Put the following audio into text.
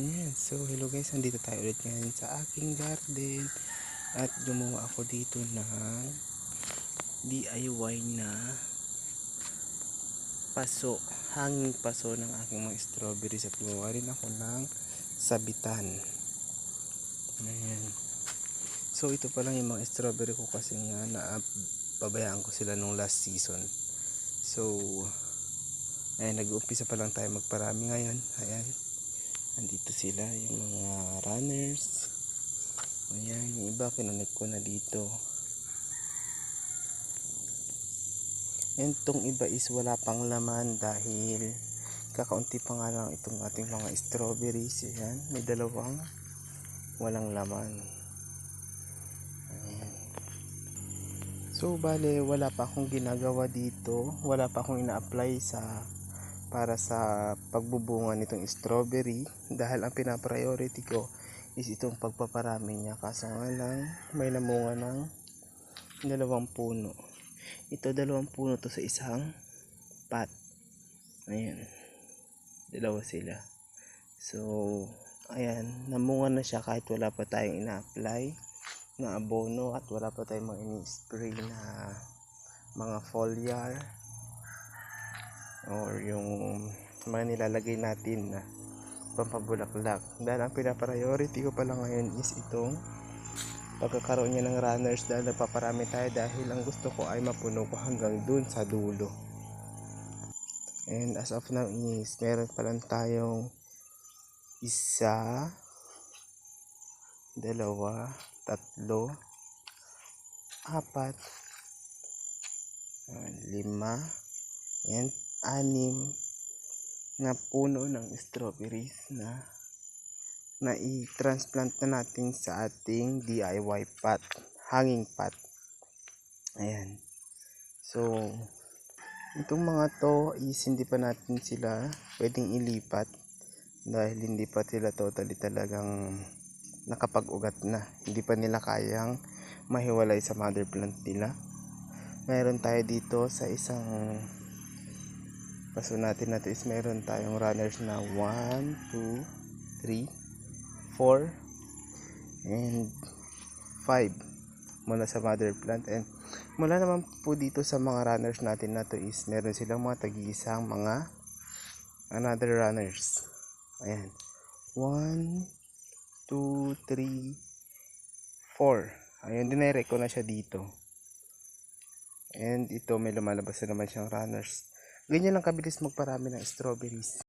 Ayan, so hello guys, nandito tayo ulit ngayon sa aking garden at gumawa ako dito ng DIY na paso, hanging paso ng aking mga strawberries at gumawa rin ako ng sabitan. Ayan. So ito pa lang yung mga strawberry ko kasi nga napabayaan ko sila nung last season. So ayan, nag-uumpisa pa lang tayo magparami ngayon. Ayan. Andito sila yung mga runners. Ayan, yung iba kinunik ko na dito. Yan tong iba is wala pang laman dahil kakaunti pa nga lang itong ating mga strawberries. Ayan, may dalawang walang laman. So, bale, wala pa akong ginagawa dito. Wala pa akong ina-apply sa para sa pagbubunga nitong strawberry dahil ang pinapriority ko is itong pagpaparami niya. Kaso nga lang may namunga ng dalawang puno. Ito dalawang puno to sa isang pot. Ayan. Dalawa sila. So ayan namunga na siya kahit wala pa tayong ina-apply na abono at wala pa tayong mga ini-spray na mga foliar or yung mga nilalagay natin na pampabulaklak. Dahil ang pinapriority ko pala ngayon is itong pagkakaroon niya ng runners dahil napaparami tayo dahil ang gusto ko ay mapuno ko hanggang dun sa dulo. And as of now is meron pa lang tayong isa dalawa tatlo apat ah, lima and anim na puno ng strawberries na na i-transplant na natin sa ating DIY pot, hanging pot. Ayan. So, itong mga to is hindi pa natin sila pwedeng ilipat dahil hindi pa sila totally talagang nakapag-ugat na. Hindi pa nila kayang mahiwalay sa mother plant nila. Meron tayo dito sa isang paso natin na to is meron tayong runners na 1, 2, 3, 4 and 5 mula sa mother plant. And mula naman po dito sa mga runners natin na to is meron silang mga tag-iisang mga another runners. Ayan. 1 2 3 4 ayun dinirect ko na siya dito. And ito may lumalabas na naman siyang runners ganyan lang kabilis magparami ng strawberries